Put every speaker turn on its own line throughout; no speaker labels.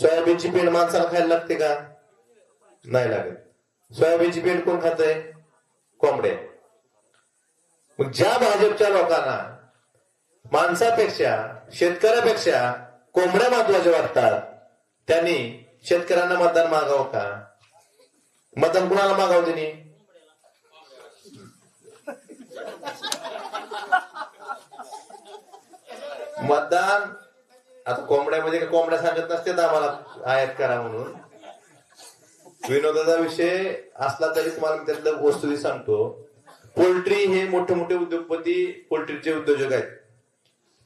सोयाबीनची पेंड माणसाला खायला लागते का? नाही लागत. सोयाबीनची पेंड कोण खातंय? कोंबड्या. मग ज्या भाजपच्या लोकांना माणसापेक्षा शेतकऱ्यापेक्षा कोंबड्या महत्त्वाच्या वाटतात त्यांनी शेतकऱ्यांना मतदान मागावं का? मतदान कुणाला मागावं त्यांनी? मतदान आता कोंबड्यामध्ये कोंबड्या सांगत नसते आम्हाला आयात करा म्हणून. विनोदाचा विषय असला तरी तुम्हाला मी त्यातलं वस्तू सांगतो. पोल्ट्री हे मोठे मोठे उद्योगपती पोल्ट्रीचे उद्योजक आहेत.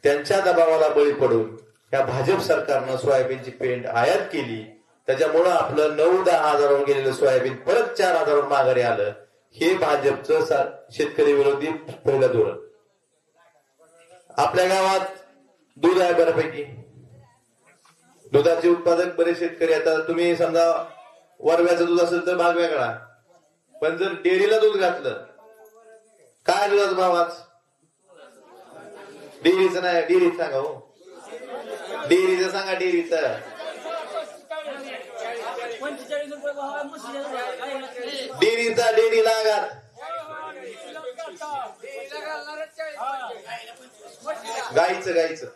त्यांच्या दबावाला बळी पडून या भाजप सरकारनं सोयाबीनची पेंड आयात केली. त्याच्यामुळं आपलं नऊ दहा हजारावर गेलेलं सोयाबीन परत चार हजारावर माघारी आलं. हे भाजपचं शेतकरी विरोधी पहिलं धोरण. आपल्या गावात दूध आहे बऱ्यापैकी. दुधाचे उत्पादक बरेच शेतकरी आता तुम्ही समजा वरव्याचं दूध असेल तर भाग वेगळा. पण जर डेअरीला दूध घातलं काय दुधाचा भाव आज? डेअरीचं नाही डेअरीच सांगा हो. डेअरीचं सांगा डेअरीचं. डेअरीचा डेअरी लागात. गाईचं गाईचं.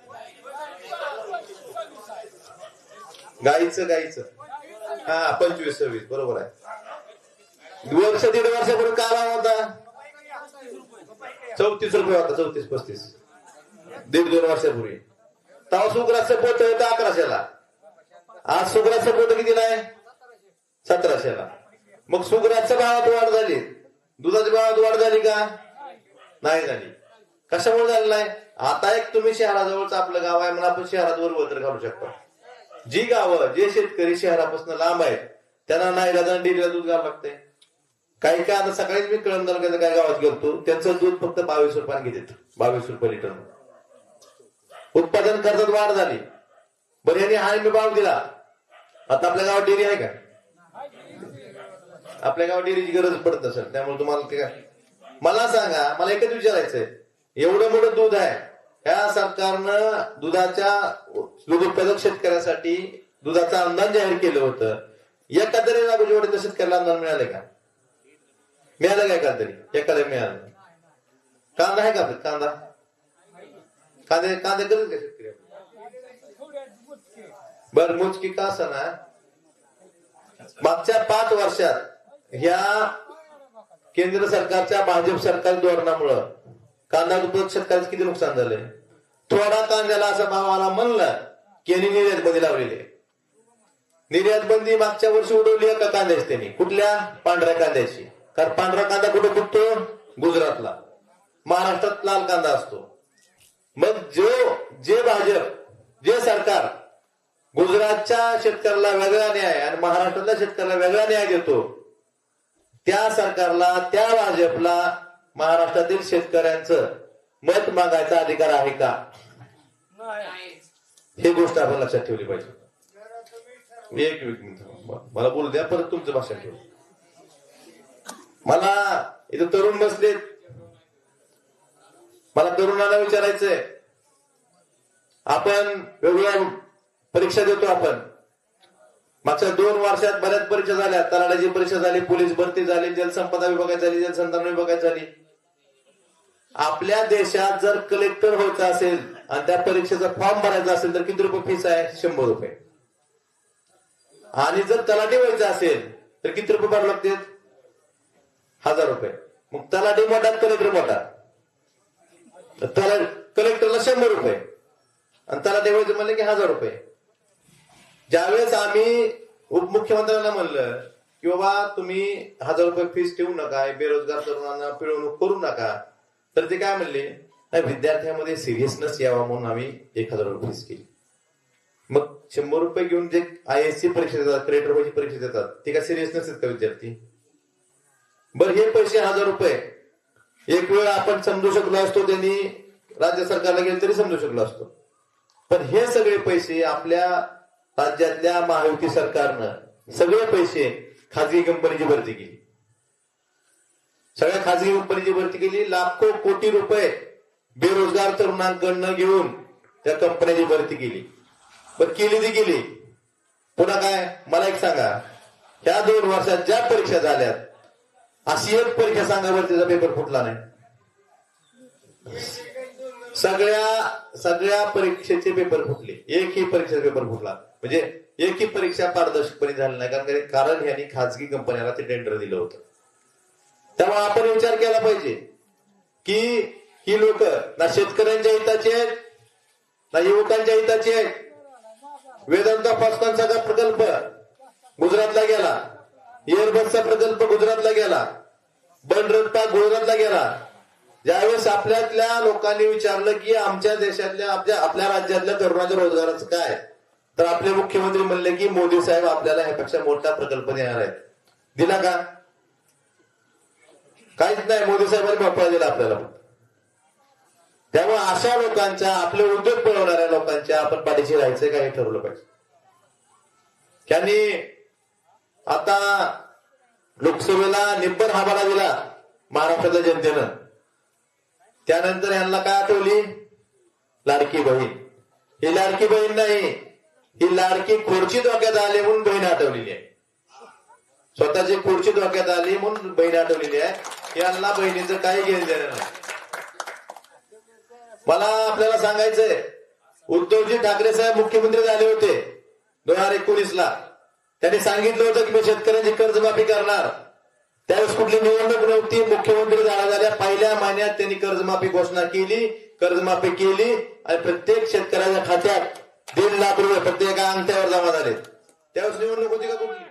गाईचं गाईचं हा पंचवीस सव्वीस. बरोबर आहे. वर्ष दीड वर्षापूर्वी काय भाव होता? चौतीस रुपये होता चौतीस पस्तीस. दीड दोन वर्षापूर्वी. तेव्हा सुग्रासचं पोत होतं अकराशेला. आज सुग्रासचं पोत कितीला आहे? सतराशेला. मग सुग्राच्या भावात वाढ झाली. दुधाच्या भावात वाढ झाली का? नाही झाली. कशामुळे झालेला आहे आता एक तुम्ही शहराजवळच आपलं गाव आहे म्हणून आपण शहरात वर तर घालू शकतो. जी गावं जे शेतकरी शहरापासून लांब आहेत त्यांना नाही दादा डेअरीला दूध घ्यावं लागतंय. काही काय आता सकाळीच मी कळम तालुक्याच्या काय गावात गेलो त्यांचं दूध फक्त बावीस रुपयाने घेतात बावीस रुपये लिटर. उत्पादन खर्चात वाढ झाली. बरं यांनी हा मी भाव दिला. आता आपल्या गावात डेअरी आहे का? आपल्या गावात डेअरीची गरज पडत असेल त्यामुळे तुम्हाला ते काय? मला सांगा मला एकच विचारायचंय. एवढं मोठं दूध आहे या सरकारनं दुधाच्या दूध उत्पादक शेतकऱ्यासाठी दुधाचा अनुदान जाहीर केलं होतं. एका तरी लागवडीच्या शेतकऱ्याला अनुदान मिळाले का? मिळालं काय का तरी एखाद्या मिळालं कांदा आहे का कांदा? कांदे कांदे करत का शेतकरी बर मुचकी का ना मागच्या पाच वर्षात ह्या केंद्र सरकारच्या भाजप सरकार धोरणामुळं कांदा उत्पादक शेतकऱ्याचं किती नुकसान झालंय? थोडा कांद्याला असं भावाला म्हणलं की यांनी निर्यात बंदी लावलेली निर्यात बंदी मागच्या वर्षी उडवली एका कांद्याची त्यांनी? कुठल्या? पांढऱ्या कांद्याची. कारण पांढरा कांदा कुठे कुठतो गुजरातला. महाराष्ट्रात लाल कांदा असतो. मग जो जे भाजप जे सरकार गुजरातच्या शेतकऱ्याला वेगळा न्याय आणि महाराष्ट्रातल्या शेतकऱ्याला वेगळा न्याय देतो त्या सरकारला त्या भाजपला महाराष्ट्रातील शेतकऱ्यांचं मत मागायचा अधिकार आहे का? ही गोष्ट आपण लक्षात ठेवली पाहिजे. एक एक मिनिट. मला बोलू द्या परत तुमचं भाषण ठेव. मला इथं तरुण बसलेत. मला तरुणाला विचारायचंय. आपण वेगवेगळ्या परीक्षा देतो आपण. मागच्या दोन वर्षात बऱ्याच परीक्षा झाल्या. तलाड्याची परीक्षा झाली पोलीस भरती झाली जलसंपदा विभागात झाली जलसंधारण विभागात झाली. आपल्या देशात जर कलेक्टर व्हायचं असेल आणि त्या परीक्षेचा फॉर्म भरायचा असेल तर किती रुपये फीस आहे? शंभर रुपये. आणि जर तलाठी व्हायचं असेल तर किती रुपये भरावे लागतील? हजार रुपये. मग तलाठी मोठा कलेक्टर मोठा. त्याला कलेक्टरला शंभर रुपये. आणि त्याला देवायचं म्हणलं की हजार रुपये. ज्यावेळेस आम्ही उपमुख्यमंत्र्यांना म्हणलं की बाबा तुम्ही हजार रुपये फीस ठेवू नका बेरोजगार तरुणांना पिळवणूक करू नका तर ते काय म्हणले? विद्यार्थ्यामध्ये सिरियसनेस यावा म्हणून आम्ही एक हजार रुपये फीस केली. मग शंभर रुपये घेऊन जे आय एस सी परीक्षा देतात क्रेडिट रुपयाची परीक्षा देतात ते काय सिरियसनेस आहेत का विद्यार्थी? बरं हे पैसे हजार रुपये. एक वेळ आपण समजू शकलो असतो त्यांनी राज्य सरकारला गेलं तरी समजू शकलो असतो. पण हे सगळे पैसे आपल्या राज्यातल्या महायुती सरकारनं सगळे पैसे खाजगी कंपनीची भरती केली. सगळ्या खाजगी कंपनीची भरती केली. लाखो कोटी रुपये बेरोजगार तरुणांकडनं घेऊन त्या कंपन्याची भरती केली. पण केली ती केली. पुन्हा काय? मला एक सांगा. ह्या दोन वर्षात ज्या परीक्षा झाल्यात अशी एक परीक्षा सांगा भरतीचा तिचा पेपर फुटला नाही. सगळ्या सगळ्या परीक्षेचे पेपर फुटले. एकही परीक्षेचा पेपर फुटला. म्हणजे एकही परीक्षा पारदर्शकपणे झाली नाही. कारण कारण यांनी खाजगी कंपन्याला ते टेंडर दिलं होतं. तेव्हा आपण विचार केला पाहिजे की ही लोक ना शेतकऱ्यांच्या हिताची आहेत ना युवकांच्या हिताची आहेत. वेदांता फास्टांचा प्रकल्प गुजरातला गेला एअरबसचा प्रकल्प गुजरातला गेला बनरत्पा गुजरातला गेला ज्यावेळेस आपल्यातल्या लोकांनी विचारलं की आमच्या देशातल्या आपल्या आपल्या राज्यातल्या तरुणाच्या रोजगाराचं काय तर आपले मुख्यमंत्री म्हणले की मोदी साहेब आपल्याला ह्यापेक्षा मोठा प्रकल्प देणार आहेत. दिला का? काहीच नाही मोदी साहेबांनी मोकळा दिला आपल्याला. त्यामुळे अशा लोकांच्या आपले उद्योग पळवणाऱ्या लोकांच्या आपण पाठीशी राहायचं काही ठरवलं पाहिजे. त्यांनी आता लोकसभेला निब्बर हवाला दिला महाराष्ट्रातल्या जनतेनं. त्यानंतर यांना काय आठवली? लाडकी बहीण. ही लाडकी बहीण नाही ही लाडकी खुर्ची धोक्यात आली म्हणून बहीण आठवलेली आहे. स्वतःची खुर्ची डोक्यात आली म्हणून बहीण आठवलेली आहे. यांना बहिणीचं काही घेणं देणं नाही. मला आपल्याला सांगायचंय उद्धवजी ठाकरे साहेब मुख्यमंत्री झाले होते दोन हजार एकोणीस ला त्यांनी सांगितलं होतं की मी शेतकऱ्यांची कर्जमाफी करणार. त्यावेळेस कुठली निवडणूक नव्हती मुख्यमंत्री झाला झाल्या पहिल्या महिन्यात त्यांनी कर्जमाफी घोषणा केली कर्जमाफी केली आणि प्रत्येक शेतकऱ्याच्या खात्यात दीड लाख रुपये प्रत्येका अंगठ्यावर जमा झाले. त्यावेळेस निवडणूक होती का कुठली?